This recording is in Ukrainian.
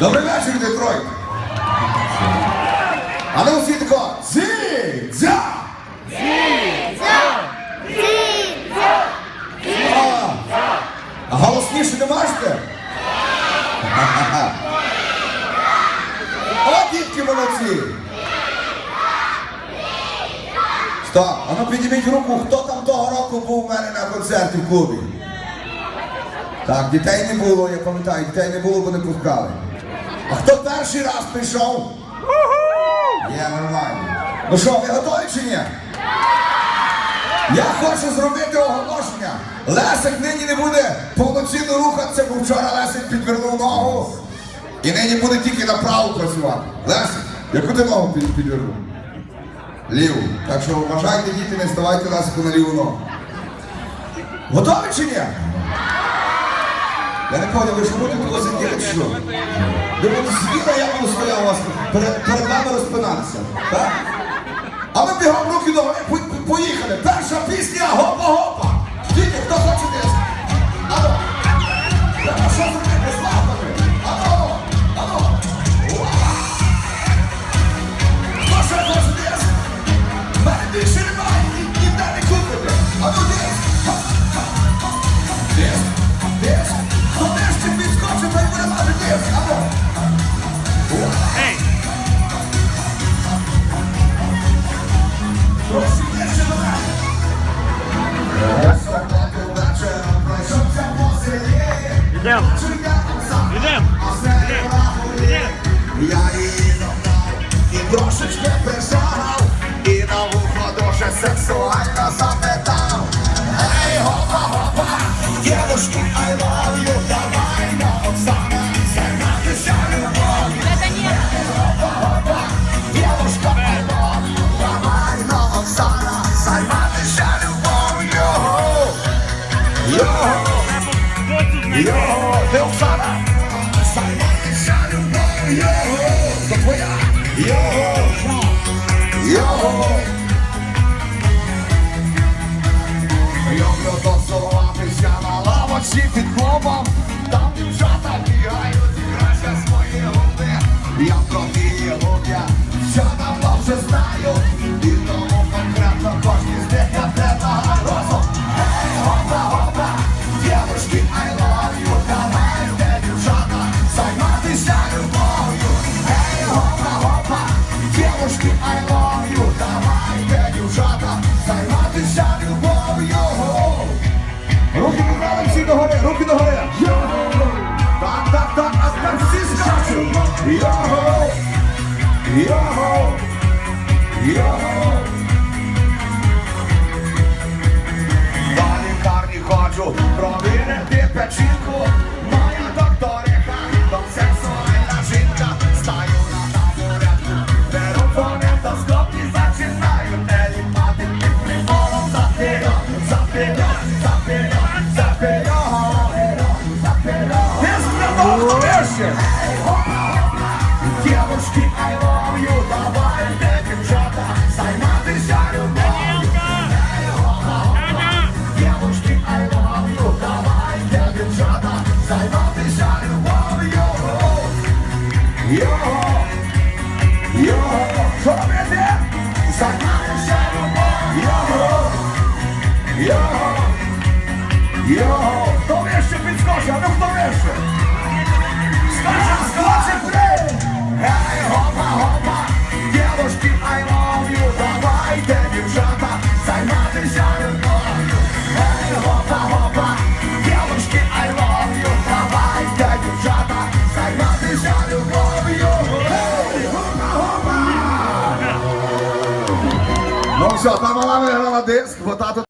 герой. А ну всі тако. Зі-дзя! А, А голосніше не можете? О, дітки молодці! Стоп, а ну підніміть руку, хто там того року був у мене на концерті в клубі? Так, дітей не було, я пам'ятаю, дітей не було, бо не пускали. А хто перший раз прийшов? Є нормально. Ну що, ви готові чи ні? Я хочу зробити оголошення. Лесик нині не буде повноцінно рухатися, бо вчора Лесик підвернув ногу. І нині буде тільки направо працювати. Лесик, яку ти ногу підвернув? Ліву. Так що вважайте, діти, не ставайте Лесику на ліву ногу. Готові чи ні? Я не понял, ви що будете сидіти чи що? Ви будете сидіти, а я буду стояв вас перед, перед вами розпинатися. Так? А ми бігом руки до трошечки прижав, і на вухо дуже сексуально запитав. Ей, гопа, гопа, дівушки, I love you, давай на Оксана, займатися любов'ю. Дівушка, I love you, давай на Оксана, займатися любов'ю. Знайде? його, ти Оксана, займатися любов'ю. То твоя, дівушки, I love you Давайте, дівчата, займатися любов'ю Руки підняли всі догори, руки догори. Так, так, так, а тепер всі скачуть. Його, його, його. До лікарні ходжу, провірити його. Хто вище підскочить, а ну хто вище? Скажем, скажем, три! Ей, гопа, гопа, девушки, I love you, давайте, дівчата, займатися любов'ю. Ей, гопа, гопа, девушки, I love you, давайте, дівчата, займатися любов'ю. Ей, гопа, гопа! Ну все, та мала виграла диск, бо тато